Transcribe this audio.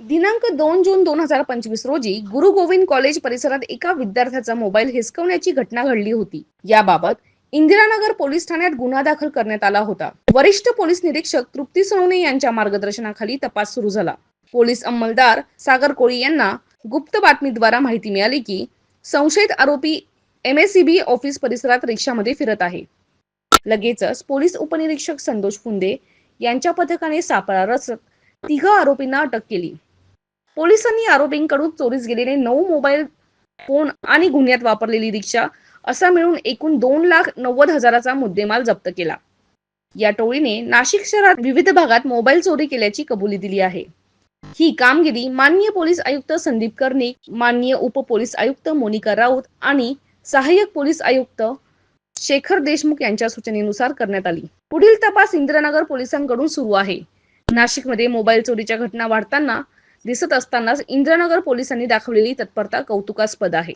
दिनांक दोन जून दोन हजार पंचवीस रोजी गुरु गोविंद कॉलेज परिसरात एका विद्यार्थ्याचा मोबाईल हिसकवण्याची घटना घडली होती. याबाबत इंदिरानगर पोलीस ठाण्यात गुन्हा दाखल करण्यात आला होता. वरिष्ठ पोलीस निरीक्षक तृप्ती सोनवणे यांच्या मार्गदर्शनाखाली तपास सुरू झाला. पोलीस अंमलदार सागर कोळी यांना गुप्त बातमीद्वारा माहिती मिळाली की संशयित आरोपी एमएससीबी ऑफिस परिसरात रिक्षामध्ये फिरत आहे. लगेचच पोलीस उपनिरीक्षक संतोष फुंदे यांच्या पथकाने सापळा रचत तिघ आरोपींना अटक केली. पोलिसांनी आरोपींकडून चोरीस गेलेले नऊ मोबाईल फोन आणि गुन्ह्यात वापरलेली रिक्षा असा मिळून एकूण दोन लाख नव्वद हजाराचा मुद्देमाल जप्त केला. या टोळीने नाशिक शहरात विविध भागात मोबाईल चोरी केल्याची कबुली दिली आहे. ही कामगिरी माननीय पोलीस आयुक्त संदीप कर्णिक माननीय उप पोलीस आयुक्त मोनिका राऊत आणि सहाय्यक पोलीस आयुक्त शेखर देशमुख यांच्या सूचनेनुसार करण्यात आली. पुढील तपास इंदिरानगर पोलिसांकडून सुरू आहे. नाशिकमध्ये मोबाईल चोरीच्या घटना वाढताना दिसत असतानाच इंद्रनगर पोलिसांनी दाखवलेली तत्परता कौतुकास्पद आहे.